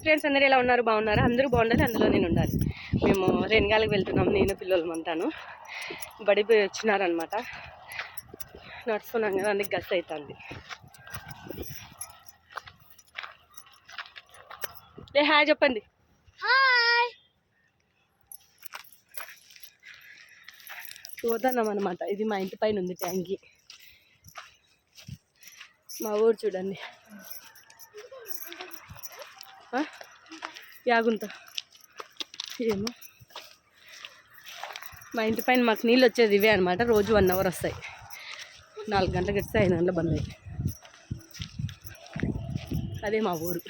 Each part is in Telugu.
ఫ్రెండ్స్ అందరూ ఎలా ఉన్నారు? బాగున్నారు? అందరూ బాగుండాలి అందులో నేను ఉండాలి. మేము రెనగాలికి వెళ్తున్నాం నేను పిల్లలు అంతాను. బడిపోయి వచ్చినారనమాట నడుచుకున్నాం కదా అందుకు గస్ అవుతుంది లే హాయ్ చెప్పండి. హాయ్. పోతున్నాం అనమాట ఇది మా ఇంటి పైన ఉంది ట్యాంకి. మా ఊరు చూడండి ఆ? యాగుంత ఏమో. మా ఇంటి పైన మాకు నీళ్ళు వచ్చేది ఇవే అనమాట రోజు వన్ అవర్ వస్తాయి. నాలుగు గంటలకు వస్తే ఐదు గంటల బంద్ అయ్యి. అదే మా ఊరు.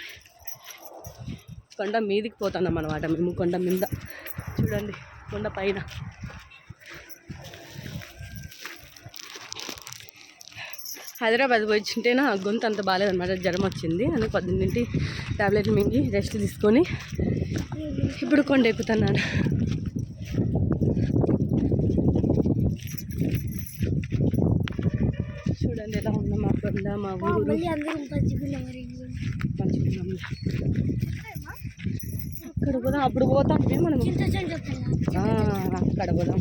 కొండ మీదికి పోతున్నాం అనమాట మేము. కొండ మీద. చూడండి కొండ పైన. హైదరాబాద్ పోయి వచ్చింటే నా గొంతు అంత బాగాలేదన్నమాట. జ్వరం వచ్చింది. అని పొద్దున్నింటి టాబ్లెట్లు మింగి రెస్ట్ తీసుకొని ఇప్పుడు కొండ ఎక్కుతున్నాను. చూడండి ఎలా ఉందో మా కొండ మా ఊరు. అక్కడ పోదాం. అప్పుడు పోతాం. ఆ, అక్కడ పోదాం.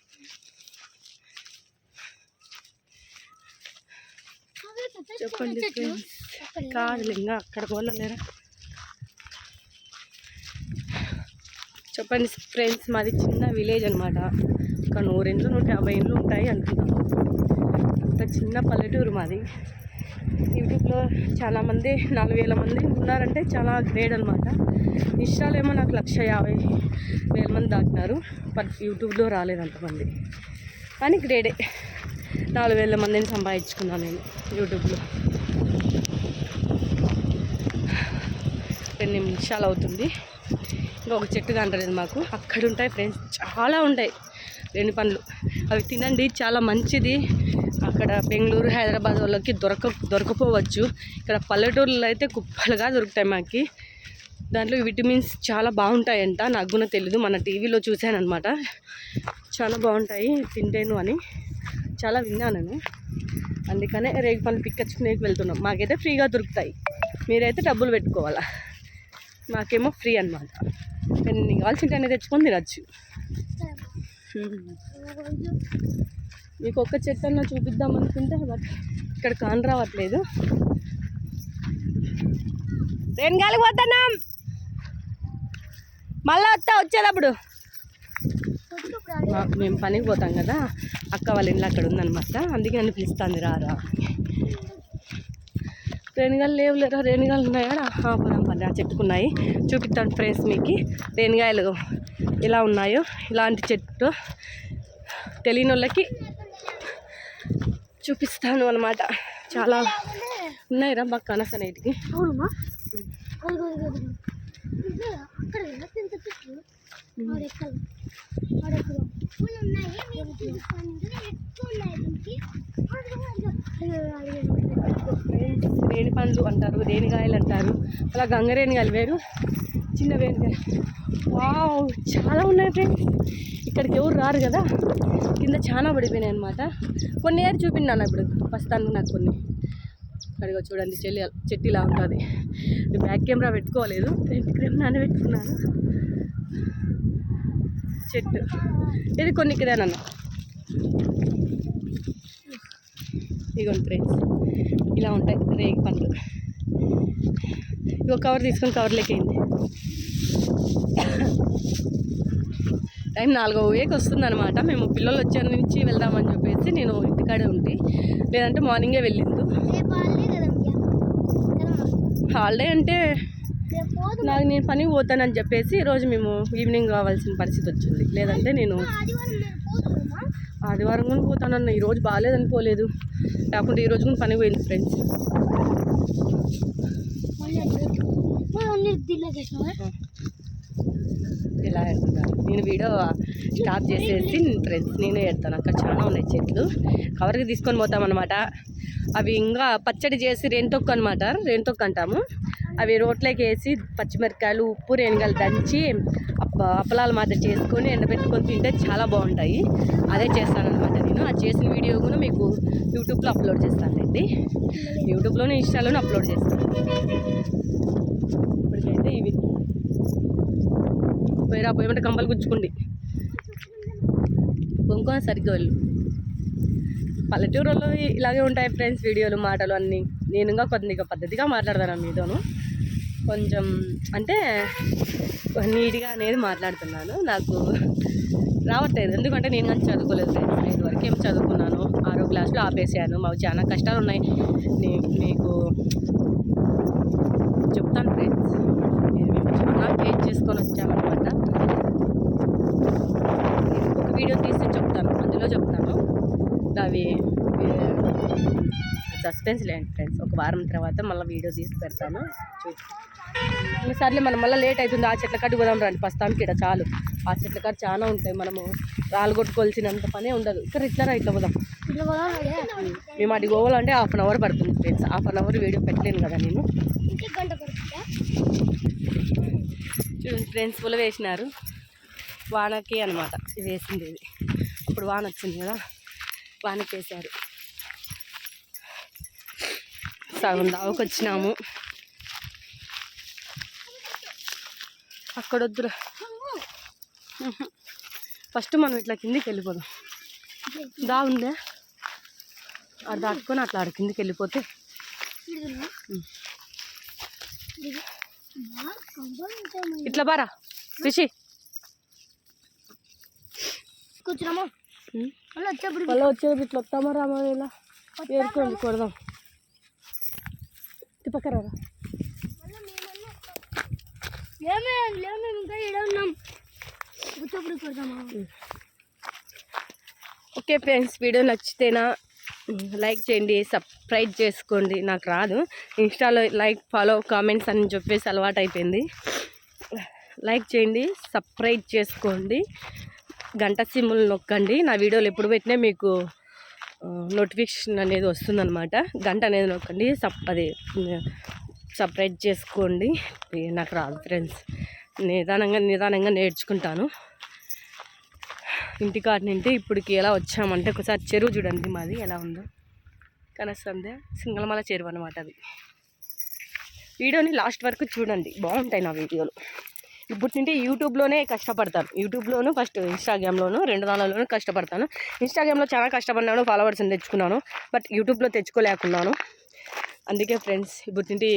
చెప్పండి చెట్లు. ఫ్రెండ్స్ అక్కడ కాదు ఇంకా అక్కడ పోలేరా చెప్పండి ఫ్రెండ్స్ మాది చిన్న విలేజ్ అనమాట ఒక నూరు ఇండ్లు నూట యాభై ఇండ్లు ఉంటాయి అనుకున్నాను అంత చిన్న పల్లెటూరు మాది. యూట్యూబ్లో చాలామంది నాలుగు వేల మంది ఉన్నారంటే చాలా గ్రేట్ అనమాట ఇష్టాలేమో నాకు లక్ష యాభై వేల మంది దాటినారు బట్ యూట్యూబ్లో రాలేదు అంతమంది. కానీ గ్రేడే. నాలుగు వేల మందిని సంపాదించుకున్నాను నేను యూట్యూబ్లో. రెండు నిమిషాలు అవుతుంది. ఇంకా ఒక చెట్టు కనలేదు మాకు. అక్కడ ఉంటాయి ఫ్రెండ్స్ చాలా ఉంటాయి రెండు పండ్లు. అవి తినండి చాలా మంచిది. అక్కడ బెంగళూరు హైదరాబాద్ వాళ్ళకి దొరక దొరకపోవచ్చు. ఇక్కడ పల్లెటూరులో అయితే కుప్పలుగా దొరుకుతాయి మాకు. దాంట్లో విటమిన్స్ చాలా బాగుంటాయంట. నాకు కూడా తెలీదు. మన టీవీలో చూశానమాట చాలా బాగుంటాయి. తింటేను అని. చాలా విన్నాను నేను అందుకనే రేగు పనులు పిక్కచ్చుకునేకి వెళ్తున్నాం. మాకైతే ఫ్రీగా దొరుకుతాయి. మీరైతే డబ్బులు పెట్టుకోవాలా? మాకేమో ఫ్రీ అనమాట ఎన్ని కావాల్సింటే తెచ్చుకొని తినచ్చు. మీకు ఒక్క చెట్టు అన్న చూపిద్దాం అనుకుంటే బట్ ఇక్కడ కాని రావట్లేదు. రేణుగాలికి పోతున్నాం. మళ్ళా వస్తా వచ్చేటప్పుడు. మేము పనికి పోతాం కదా అక్క వాళ్ళ ఇల్లు అక్కడ ఉందన్నమాట. అందుకే నన్ను పిలుస్తుంది రారా రేణుగాయలు లేవు లేరా? రేణుగాయలు ఉన్నాయా? పదం పోదాం. పని ఆ చెట్టుకున్నాయి చూపిస్తాను ఫ్రెండ్స్ మీకు. రేణుగాయలు ఎలా ఉన్నాయో ఇలాంటి చెట్టు తెలియని వాళ్ళకి చూపిస్తాను అనమాట చాలా ఉన్నాయిరా బాగా కనసనేటికి అవునమ్మా. రేణి పండ్లు అంటారు రేణిగాయలు అంటారు. అలా గంగ రేణిగాయలు వేరు చిన్న రేణిగాయలు వావ్ చాలా ఉన్నాయి ఫ్రెండ్స్. ఇక్కడికి ఎవరు రారు కదా? కింద చాలా పడిపోయినాయి అనమాట కొన్ని ఏరు చూపించాను ఇప్పుడు? ప్రస్తుతానికి నాకు కొన్ని. అడిగో చూడండి చెల్లి చెట్టు ఇలా ఉంటుంది. బ్యాక్ కెమెరా పెట్టుకోలేదు. ఫ్రంట్ కెమెరానే పెట్టుకున్నాను. చెట్టు. ఇది కొన్ని ఇక్కడేనన్న ఇదిగోండి ఫ్రెండ్స్. ఇలా ఉంటాయి రేగి పండ్లు. ఇగో కవర్ తీసుకొని కవర్లోకి అయింది. టైం నాలుగో వేకి వస్తుంది అనమాట మేము పిల్లలు వచ్చే నుంచి వెళ్దామని చెప్పేసి నేను ఇంటికాడే ఉంటి. లేదంటే మార్నింగే వెళ్ళింది హాలిడే అంటే నాకు నేను పనికి పోతానని చెప్పేసి ఈరోజు మేము ఈవినింగ్ కావాల్సిన పరిస్థితి వచ్చింది. లేదంటే నేను ఆదివారం కూడా పోతానన్న ఈరోజు బాగాలేదని పోలేదు. లేకుంటే ఈరోజు కూడా పని పోయింది ఫ్రెండ్స్ ఇలా పెడుతున్నాను నేను వీడియో స్టాప్ చేసేసి ఫ్రెండ్స్ నేనే పెడతాను అక్కడ చాలా ఉన్నాయి చెట్లు. కవర్కి తీసుకొని పోతాం అనమాట అవి ఇంకా పచ్చడి చేసి రేణుతొక్కు అనమాట రేణుతొక్కు అంటాము. అవి రోట్లోకి వేసి పచ్చిమిరకాయలు ఉప్పు రేణుగాయలు దంచి అప్పలాల మాదిరి మాత్రం చేసుకొని ఎండబెట్టుకొని తింటే చాలా బాగుంటాయి. అదే చేస్తాను అనమాట నేను. అది చేసిన వీడియో కూడా మీకు యూట్యూబ్లో అప్లోడ్ చేస్తానండి యూట్యూబ్లోనే ఇన్స్టాలోనే అప్లోడ్ చేస్తాను. ఇప్పటికైతే ఇవి. పోయిరా పోయమంటే కంపలు గుచ్చుకోండి. కొనుక్కొని సరిగ్గా వెళ్ళు. పల్లెటూరులో ఇలాగే ఉంటాయి ఫ్రెండ్స్ వీడియోలు మాటలు అన్నీ. నేను ఇంకా కొద్దిగా పద్ధతిగా మాట్లాడతాను మీతోను. కొంచెం అంటే నీట్గా అనేది మాట్లాడుతున్నాను. నాకు రావట్లేదు. ఎందుకంటే నేను కానీ చదువుకోలేదు ఐదు వరకు ఏం చదువుకున్నాను. ఆరో క్లాస్లో ఆపేసాను. మాకు చాలా కష్టాలు ఉన్నాయి నీ- మీకు చెప్తాను ఫ్రెండ్స్ నేను చాలా ఫేస్ చేసుకొని వచ్చామన్నమాట ఒక వీడియో తీసి చెప్తాను. అందులో చెప్తాను. అవి సస్పెన్స్ లేండి ఫ్రెండ్స్. ఒక వారం తర్వాత మళ్ళీ వీడియో తీసి పెడతాను. చూసి సర్లే మనం మళ్ళీ లేట్ అవుతుంది. ఆ చెట్ల కట్టు పోదాం రండి. ప్రస్తుతానికి ఇక్కడ చాలు. ఆ చెట్ల కట్టు చాలా ఉంటాయి. మనము రాళ్ళు కొట్టుకోవాల్సినంత పనే ఉండదు. ఇక్కడ ఇట్లా ఇట్లా పోదాం. మేము అటు పోవాలంటే హాఫ్ అన్ అవర్ పడుతుంది friends. Half an hour video పెట్టలేను కదా నేను. చూడండి ఫ్రెండ్స్ పుల్ల వేసినారు. వానకి అనమాట ఇది వేసింది ఇది. అప్పుడు వాన వచ్చింది కదా. వానకి వేశారు సగం దావకు వచ్చినాము. అక్కడ వద్దురా ఫస్ట్ మనం ఇట్లా కిందికి వెళ్ళిపోదాం. దా ఉందే. అది దాటుకొని అట్లా ఆడ కిందికి వెళ్ళిపోతే. ఇట్లా బారా రిషి. కూర్చున్నామా మళ్ళీ వచ్చేప్పుడు మళ్ళీ ఇట్లా వస్తామా రామా ఇలా? ఏరుకోండి కొడదాం. లేమే లేమే ఇంకా ఉన్నాం. కొడదామా ఓకే ఫ్రెండ్స్ వీడియో నచ్చితేనా లైక్ చేయండి సబ్స్క్రైబ్ చేసుకోండి. నాకు రాదు. ఇన్స్టాలో లైక్ ఫాలో కామెంట్స్ అని చెప్పేసి అలవాటు అయిపోయింది. లైక్ చేయండి సబ్స్క్రైబ్ చేసుకోండి. గంట సిమ్ములు నొక్కండి. నా వీడియోలు ఎప్పుడు పెట్టినా మీకు నోటిఫికేషన్ అనేది వస్తుందన్నమాట. గంట అనేది నొక్కండి సప్ అది సపరేట్ చేసుకోండి. నాకు రాదు ఫ్రెండ్స్. నిదానంగా నిదానంగా నేర్చుకుంటాను. ఇంటికాడ నుండి ఇప్పటికి ఎలా వచ్చామంటే ఒకసారి చెరువు చూడండి మాది ఎలా ఉందో. కనస్తుంది సింగళమల చెరువు అనమాట అది. వీడియోని లాస్ట్ వరకు చూడండి. బాగుంటాయి నా వీడియోలు. ఇప్పుడు తింటే యూట్యూబ్లోనే కష్టపడతాను. యూట్యూబ్లోను ఫస్ట్ ఇన్స్టాగ్రామ్లోను రెండు దానిలోనూ కష్టపడతాను. ఇన్స్టాగ్రామ్లో చాలా కష్టపడినాను ఫాలోవర్స్ని తెచ్చుకున్నాను బట్ యూట్యూబ్లో తెచ్చుకోలేకున్నాను. అందుకే ఫ్రెండ్స్ ఇప్పుడు తింటే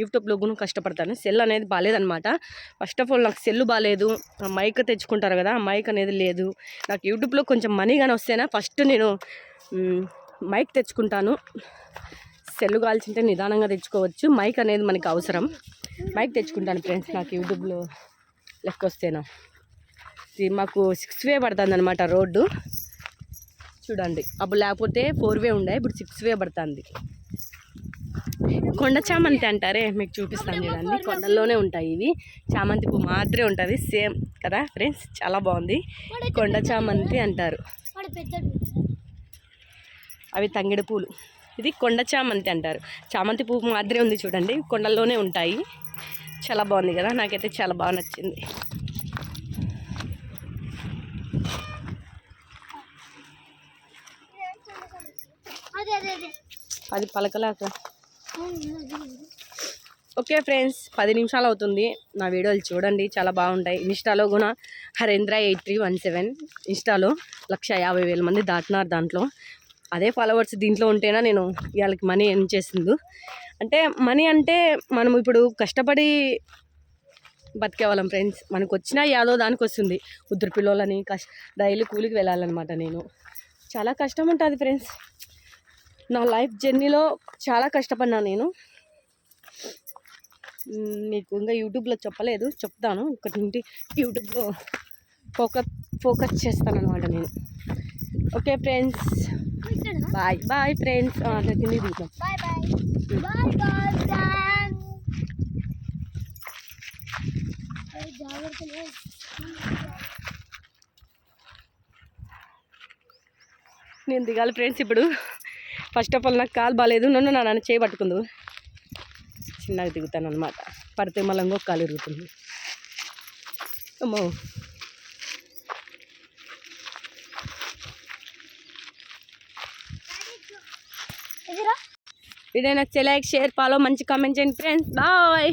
యూట్యూబ్లో కూడా కష్టపడతాను. సెల్ అనేది బాగాలేదనమాట ఫస్ట్ ఆఫ్ ఆల్ నాకు సెల్ బాగాలేదు. ఆ మైక్ తెచ్చుకుంటారు కదా మైక్ అనేది లేదు. నాకు యూట్యూబ్లో కొంచెం మనీ కానీ వస్తేనా ఫస్ట్ నేను మైక్ తెచ్చుకుంటాను. సెల్ కాల్చింటే నిదానంగా తెచ్చుకోవచ్చు. మైక్ అనేది మనకి అవసరం. మైక్ తెచ్చుకుంటాను ఫ్రెండ్స్ నాకు యూట్యూబ్లో లెక్క వస్తేనా. మాకు సిక్స్ వే పడుతుంది అనమాట రోడ్డు. చూడండి. అప్పుడు లేకపోతే ఫోర్ వే ఉండే ఇప్పుడు సిక్స్ వే పడుతుంది. కొండ చామంతి అంటారే మీకు చూపిస్తాను చూడండి. కొండల్లోనే ఉంటాయి ఇవి. చామంతి పువ్వు మాత్రమే ఉంటుంది సేమ్ కదా ఫ్రెండ్స్? చాలా బాగుంది. కొండ చామంతి అంటారు. అవి తంగిడి పూలు. ఇది కొండ చామంతి అంటారు. చామంతి పువ్వు మాదిరే ఉంది చూడండి. కొండల్లోనే ఉంటాయి. చాలా బాగుంది కదా? నాకైతే చాలా బాగా నచ్చింది. అదే పలకలాక. ఓకే ఫ్రెండ్స్ పది నిమిషాలు అవుతుంది. నా వీడియోలు చూడండి. చాలా బాగుంటాయి. ఇన్స్టాలో కూడా Harendra eight three one seven. ఇన్స్టాలో లక్ష యాభై వేల మంది దాటినారు దాంట్లో. అదే ఫాలోవర్స్ దీంట్లో ఉంటేనా నేను వాళ్ళకి మనీ ఎర్న్ చేసింది అంటే మనీ అంటే మనం ఇప్పుడు కష్టపడి బతికేవాళ్ళం ఫ్రెండ్స్. మనకు వచ్చిన యాదో దానికి వస్తుంది ఉద్దరు పిల్లలని కష్ట డైలీ కూలికి వెళ్ళాలన్నమాట నేను. చాలా కష్టం ఉంటుంది ఫ్రెండ్స్. నా లైఫ్ జర్నీలో చాలా కష్టపడినా నేను. మీకు ఇంకా యూట్యూబ్లో చెప్పలేదు. చెప్తాను. ఒకటి నుండి యూట్యూబ్లో ఫోకస్ ఫోకస్ చేస్తాను అనమాట నేను. Okay friends. Bye. Bye friends. కింది దిగుతాం నేను దిగాలి ఫ్రెండ్స్ ఇప్పుడు. ఫస్ట్ ఆఫ్ ఆల్ నాకు కాలు బాగాలేదు నన్ను నా నాన్న చేయి పట్టుకుందు. చిన్నగా దిగుతాను అనమాట పడితే మళ్ళీ ఇంకొక కాలు ఇరుగుతుంది. అమ్మో. వీడియో నచ్చితే లైక్ షేర్ ఫాలో మంచి కామెంట్ చేయండి ఫ్రెండ్స్ బాయ్